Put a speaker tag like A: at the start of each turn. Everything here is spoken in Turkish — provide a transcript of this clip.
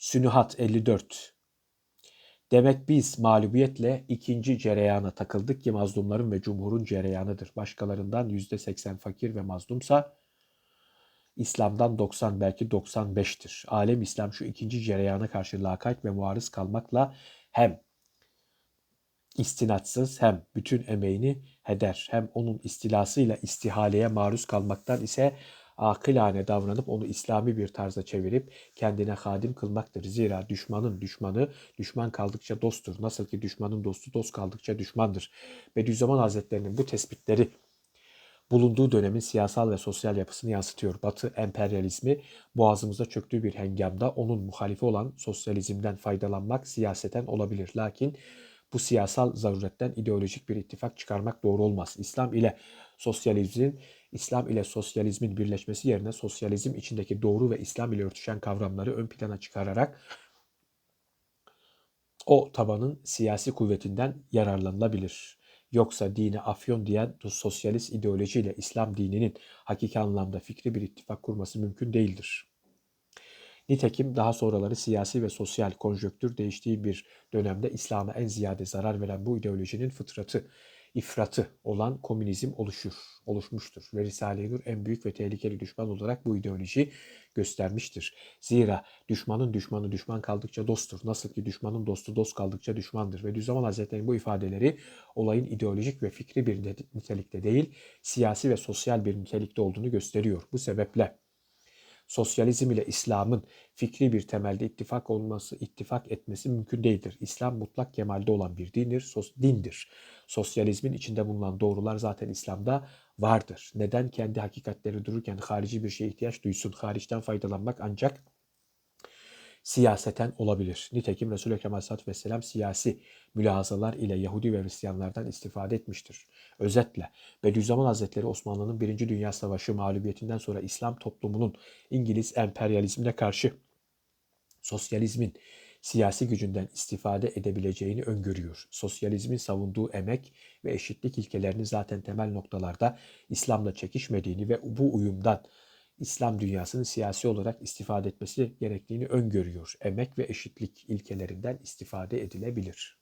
A: Sünuhat 54 Demek biz mağlubiyetle ikinci cereyana takıldık ki mazlumların ve cumhurun cereyanıdır. Başkalarından yüzde seksen fakir ve mazlumsa İslam'dan 90 belki 95'tir. Alem İslam şu ikinci cereyana karşı lakayt ve muarız kalmakla hem istinatsız hem bütün emeğini heder hem onun istilasıyla istihaleye maruz kalmaktan ise akılane davranıp onu İslami bir tarza çevirip kendine hadim kılmaktır. Zira düşmanın düşmanı düşman kaldıkça dosttur. Nasıl ki düşmanın dostu dost kaldıkça düşmandır. Bediüzzaman Hazretlerinin bu tespitleri bulunduğu dönemin siyasal ve sosyal yapısını yansıtıyor. Batı emperyalizmi boğazımıza çöktüğü bir hengamda onun muhalifi olan sosyalizmden faydalanmak siyaseten olabilir. Lakin bu siyasal zaruretten ideolojik bir ittifak çıkarmak doğru olmaz. İslam ile sosyalizmin İslam ile sosyalizmin birleşmesi yerine sosyalizm içindeki doğru ve İslam ile örtüşen kavramları ön plana çıkararak o tabanın siyasi kuvvetinden yararlanılabilir. Yoksa dini afyon diyen sosyalist ideolojiyle İslam dininin hakiki anlamda fikri bir ittifak kurması mümkün değildir. Nitekim daha sonraları siyasi ve sosyal konjöktür değiştiği bir dönemde İslam'a en ziyade zarar veren bu ideolojinin fıtratı, ifratı olan komünizm oluşur, oluşmuştur. Ve Risale-i Nur en büyük ve tehlikeli düşman olarak bu ideoloji göstermiştir. Zira düşmanın düşmanı düşman kaldıkça dosttur. Nasıl ki düşmanın dostu dost kaldıkça düşmandır. Ve Düzzaman Hazretleri'nin bu ifadeleri olayın ideolojik ve fikri bir nitelikte değil, siyasi ve sosyal bir nitelikte olduğunu gösteriyor. Bu sebeple sosyalizm ile İslam'ın fikri bir temelde ittifak olması, ittifak etmesi mümkün değildir. İslam mutlak kemalde olan bir dindir, sos, dindir. Sosyalizmin içinde bulunan doğrular zaten İslam'da vardır. Neden kendi hakikatleri dururken harici bir şeye ihtiyaç duysun? Hariçten faydalanmak ancak siyaseten olabilir. Nitekim Resulü Ekrem Aleyhisselatü Vesselam siyasi mülahazalar ile Yahudi ve Hristiyanlardan istifade etmiştir. Özetle Bediüzzaman Hazretleri Osmanlı'nın Birinci Dünya Savaşı mağlubiyetinden sonra İslam toplumunun İngiliz emperyalizmine karşı sosyalizmin siyasi gücünden istifade edebileceğini öngörüyor. Sosyalizmin savunduğu emek ve eşitlik ilkelerini zaten temel noktalarda İslam'la çekişmediğini ve bu uyumdan İslam dünyasının siyasi olarak istifade etmesi gerektiğini öngörüyor. Emek ve eşitlik ilkelerinden istifade edilebilir.